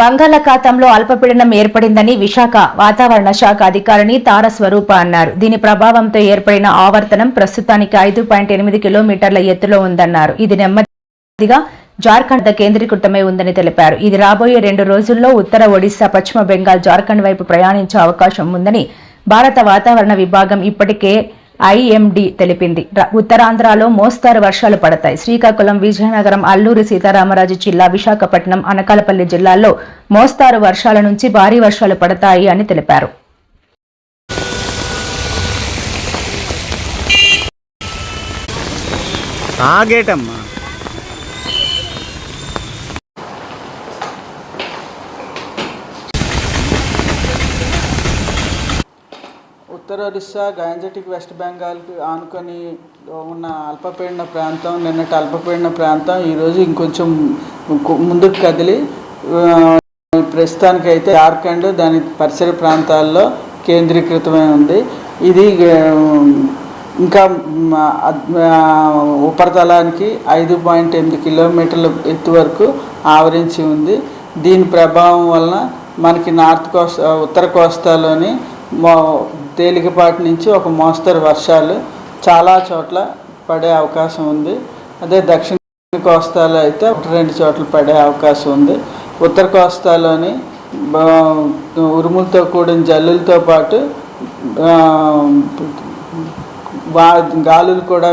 బంగాళాఖాతంలో అల్పపీడనం ఏర్పడిందని విశాఖ వాతావరణ శాఖ అధికారిని తార స్వరూప అన్నారు. దీని ప్రభావంతో ఏర్పడిన ఆవర్తనం ప్రస్తుతానికి ఐదు పాయింట్ ఎనిమిది కిలోమీటర్ల ఎత్తులో ఉందన్నారు. ఇది నెమ్మదిగా జార్ఖండ్ కేంద్రీకృతమై ఉందని తెలిపారు. ఇది రాబోయే రెండు రోజుల్లో ఉత్తర ఒడిశా పశ్చిమ బెంగాల్ జార్ఖండ్ వైపు ప్రయాణించే అవకాశం ఉందని భారత వాతావరణ విభాగం ఇప్పటికే ఐఎండి తెలిపింది. ఉత్తరాంధ్రలో మోస్తారు వర్షాలు పడతాయి. శ్రీకాకుళం విజయనగరం అల్లూరి సీతారామరాజు జిల్లా విశాఖపట్నం అనకాలపల్లి జిల్లాల్లో మోస్తారు వర్షాల నుంచి భారీ వర్షాలు పడతాయి అని తెలిపారు. ఆగేటమ్మా ఉత్తర ఒరిస్సా గాంజటిక్ వెస్ట్ బెంగాల్కి ఆనుకొని ఉన్న అల్పపీడన ప్రాంతం నిన్నటి అల్పపీడన ప్రాంతం ఈరోజు ఇంకొంచెం ముందుకు కదిలి ప్రస్తుతానికి అయితే జార్ఖండ్ దాని పరిసర ప్రాంతాల్లో కేంద్రీకృతమై ఉంది. ఇది ఇంకా ఉపరితలానికి ఐదు పాయింట్ ఎనిమిది కిలోమీటర్ల ఎత్తు వరకు ఆవరించి ఉంది. దీని ప్రభావం వలన మనకి నార్త్ కోస్తా ఉత్తర కోస్తాలోని మో తేలికపాటి నుంచి ఒక మోస్తరు వర్షాలు చాలా చోట్ల పడే అవకాశం ఉంది. అదే దక్షిణ కోస్తాలో అయితే ఒకటి రెండు చోట్ల పడే అవకాశం ఉంది. ఉత్తర కోస్తాలోని ఉరుములతో కూడిన జల్లులతో పాటు గాలులు కూడా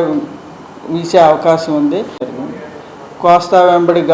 వీసే అవకాశం ఉంది. కోస్తా వెంబడి గా